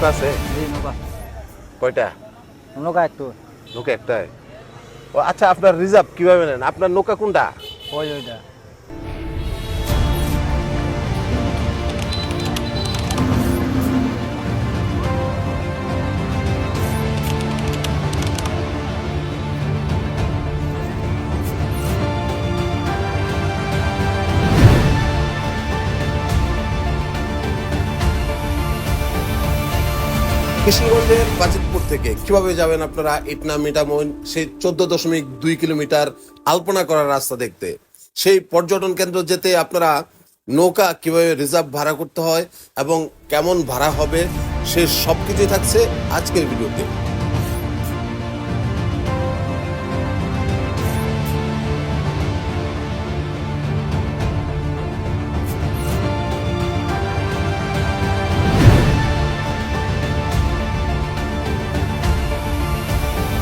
নৌকা আছে? নৌকা কয়টা? নৌকা একটু নৌকা একটাই। ও আচ্ছা আপনার রিজার্ভ কীভাবে নেন? আপনার নৌকা কোনটা? ওই ওইটা। কিশোরগঞ্জের বাজিতপুর থেকে কীভাবে যাবেন আপনারা ইটনা মিটামইন সেই চোদ্দ দশমিক দুই কিলোমিটার আলপনা করার রাস্তা দেখতে। সেই পর্যটন কেন্দ্র যেতে আপনারা নৌকা কীভাবে রিজার্ভ ভাড়া করতে হয় এবং কেমন ভাড়া হবে, সে সব কিছুই থাকছে আজকের ভিডিওতে।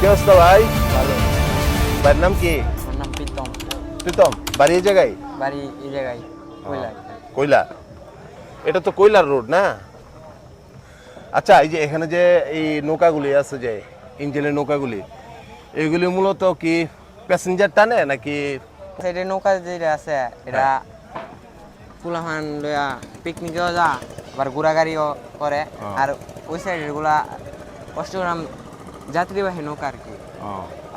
অবস্থা ভাই? ভালো। বাড়ির নাম কি? আমার নাম প্রীতম। প্রীতম বাড়ি এই জায়গায়? বাড়ি এই জায়গায় কইলা কয়লা? এটা তো কয়লার রোড না? আচ্ছা এই যে এখানে যে এই নৌকাগুলি আছে যে ইঞ্জিনের নৌকাগুলি এগুলি মূলত কি প্যাসেঞ্জার টানে নাকি? সাইডে নৌকা যেটা আছে এটা ফুলাহান লয়া পিকনিকেও যা আবার ঘোরাগাড়িও করে। হ্যাঁ। আর ওই সাইডেরগুলা অষ্টগ্রাম যাত্রীবাহী নৌকা আর কি।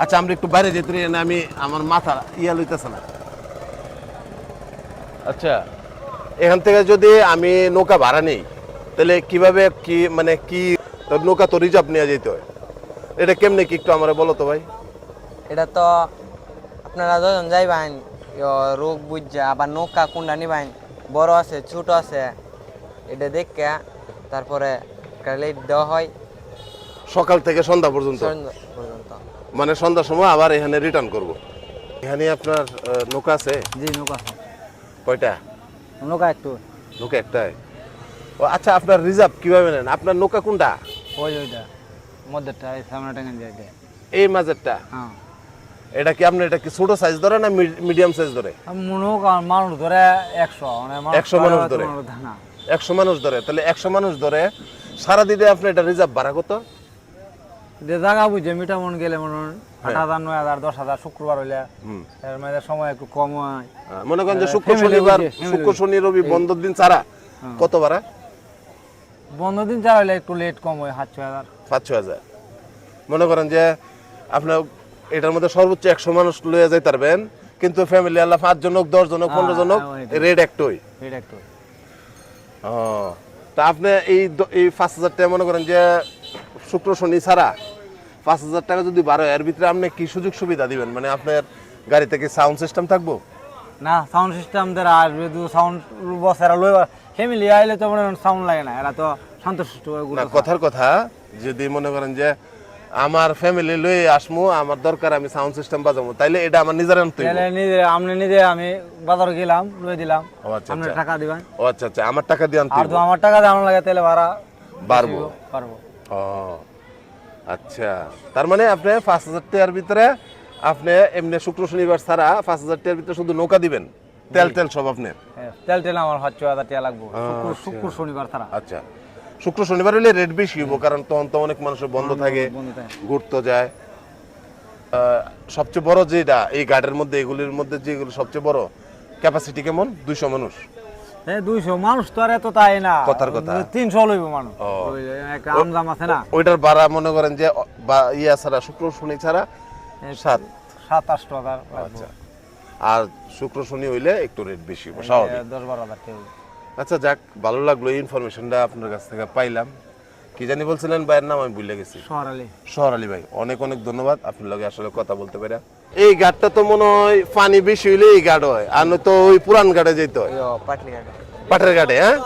আচ্ছা আমরা একটু বাইরে যেতে না আমি আমার মাথা ইয়া লইতেছে না। আচ্ছা এখান থেকে যদি আমি নৌকা ভাড়া নেই তাহলে কীভাবে কি মানে কি নৌকা তো রিজার্ভ নিয়ে যেতে হয়? এটা কেমনে কি একটু আমার বলো তো ভাই। এটা তো আপনারা যখন যাইবেন ইয়ো রোগ বুঝা আবার নৌকা কোনটা নিবেন বড় আছে ছোট আছে এটা দেখে তারপরে লেট দেওয়া হয়। সকাল থেকে সন্ধ্যা পর্যন্ত। মানে সন্ধ্যার সময় আবার এখানে রিটার্ন করব। এখানে আপনার নৌকা আছে? জি নৌকা কয়টা? নৌকা একটু। নৌকা একটাই ও আচ্ছা আপনার রিজার্ভ কীভাবে নেন? আপনার নৌকা কোনটা? ওই ওইটা। মধ্যেটা এই সামনে টাঙ্গান যায় এই মাঝেরটা? হ্যাঁ। এটা কি আপনি এটা কি ছোট সাইজ ধরে না মিডিয়াম সাইজ ধরে? নৌকা মানুষ ধরে একশো মানে 100 মানুষ ধরে? একশো মানুষ ধরে তাহলে একশো মানুষ ধরে সারা সারাদিনে আপনি এটা রিজার্ভ ভাড়া কত? যে জায়গা বুঝে মিটামন গেলে মনে আট হাজার নয় হাজার দশ হাজার শুক্রবার হইলে এর মধ্যে সময় একটু কম হয়। মনে করেন যে হ্যাঁ, শুক্র শনিবার শুক্র। শনি রবি বন্ধর দিন ছাড়া হ্যাঁ। কত ভাড়া? বন্ধ দিন চার হইলে একটু লেট কম হয় সাত ছয় হাজার। পাঁচ ছ হাজার। মনে করেন যে আপনার এটার মধ্যে সর্বোচ্চ একশো মানুষ লয়ে যাইতে পারবেন কিন্তু ফ্যামিলি আল্লাহ পাঁচ জনক দশ জনক পনেরো হ্যাঁ, জনক হ্যাঁ, ওইটাই। রেড একটই। ও তা আপনি এই এই পাঁচ হাজার টাকা মনে করেন যে শুক্র শনি ছাড়া পাঁচ হাজার টাকা যদি বারো এর ভিতরে আপনি কি সুযোগ সুবিধা দিবেন? মানে আপনার গাড়িতে কি সাউন্ড সিস্টেম থাকব? না সাউন্ড সিস্টেম দ্বারা আর যদি সাউন্ড বসেরা লই ফ্যামিলি আইলে তো মনে সাউন্ড লাগে না এরা তো শান্তশিষ্ট হয়ে না কথার কথা যদি মনে করেন যে আমার ফ্যামিলি লয়ে আসমু আমার দরকার আমি সাউন্ড সিস্টেম বাজাবো তাইলে এটা আমার নিজের আনতে নিজে আপনি নিজে আমি বাজার গেলাম লই দিলাম আচ্ছা আপনি আচ্ছা। টাকা দিবেন। ও আচ্ছা আচ্ছা আমার টাকা দিয়ে আনতে আর আমার টাকা দেওয়ানো লাগে তাহলে ভাড়া বাড়বো। পারব ও। আচ্ছা। তার মানে আপনি পাঁচ হাজার টাকার ভিতরে আপনি এমনি শুক্র শনিবার ছাড়া পাঁচ হাজার টাকার ভিতরে শুধু নৌকা দিবেন? তেল তেল সব আপনার হ্যাঁ, তেল তেল আমার সাত ছয় হাজার টাকা লাগবো। শুক্র আচ্ছা। শনিবার ছাড়া। আচ্ছা। শুক্র শনিবার হলে রেট বেশি হইব কারণ তখন তো অনেক মানুষের বন্ধ থাকে ঘুরতে যায়। সবচেয়ে বড় যেটা এই গার্ডের মধ্যে এগুলির মধ্যে যেগুলো সবচেয়ে বড় ক্যাপাসিটি কেমন? দুইশো মানুষ। হ্যাঁ দুইশো মানুষ তো আর এত তাই না। কথার কথা। তিনশো লইব মানুষ। ও। একটা আমজাম আছে না। ওইটার ভাড়া মনে করেন যে বা ইয়া ছাড়া শুক্র শনি ছাড়া সাত। সাত আটশো হাজার আচ্ছা। আর শুক্র শনি হইলে একটু রেট বেশি স্বাভাবিক। দশ বারো হাজার আচ্ছা যাক ভালো লাগল ইনফরমেশনটা আপনার কাছ থেকে পাইলাম। কি জানি বলছিলেন ভাইয়ের নাম আমি ভুলে গেছি। শহর আলী। শহর আলী ভাই অনেক অনেক ধন্যবাদ। আপনার লগে আসলে কথা বলতে পেরে। এই গাড়টা তো মনে হয় পানি বেশি হইলে এই গাড় হয় আর নয়তো ওই পুরান ঘাটে যেতে হয়। পাটের ঘাটে হ্যাঁ?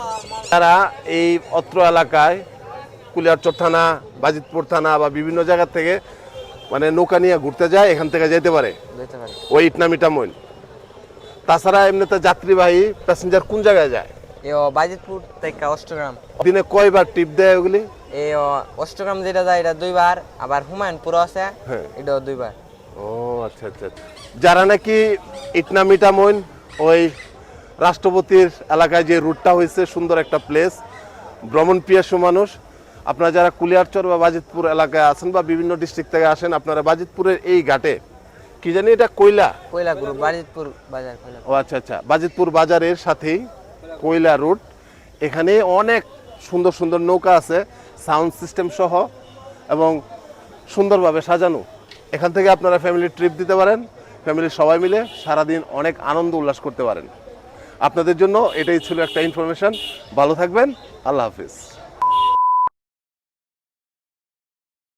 তারা এই অত্র এলাকায় কুলিয়ারচর থানা বাজিতপুর থানা বা বিভিন্ন জায়গা থেকে মানে নৌকা নিয়ে ঘুরতে যায় এখান থেকে যেতে পারে। ওই ইটনামিটা মইন তাছাড়া এমনিতে যাত্রীবাহী প্যাসেঞ্জার কোন জায়গায় যায়? বাজিতপুর থেকে অষ্টগ্রাম। দিনে কয়বার টিপ দেয় ওগুলি? এই অষ্টগ্রাম যেটা যায় এটা দুইবার আবার হুমায়ুনপুর আছে হ্যাঁ। এটাও দুইবার। আচ্ছা আচ্ছা আচ্ছা। যারা নাকি ইটনা মইন ওই রাষ্ট্রপতির এলাকায় যে রুটটা হয়েছে সুন্দর একটা প্লেস ভ্রমণ পিয়াসু মানুষ আপনারা যারা কুলিয়ারচর বা বাজিতপুর এলাকায় আছেন বা বিভিন্ন ডিস্ট্রিক্ট থেকে আসেন আপনারা বাজিতপুরের এই ঘাটে কি জানি এটা কয়লা? কয়লা গ্রুপ বাজিতপুর বাজার ও আচ্ছা আচ্ছা। বাজিতপুর বাজারের সাথেই কয়লা রুট এখানে অনেক সুন্দর সুন্দর নৌকা আছে সাউন্ড সিস্টেম সহ এবং সুন্দরভাবে সাজানো। এখান থেকে আপনারা ফ্যামিলি ট্রিপ দিতে পারেন ফ্যামিলির সবাই মিলে সারাদিন অনেক আনন্দ উল্লাস করতে পারেন। আপনাদের জন্য এটাই ছিল একটা ইনফরমেশান ভালো থাকবেন, আল্লাহ হাফিজ।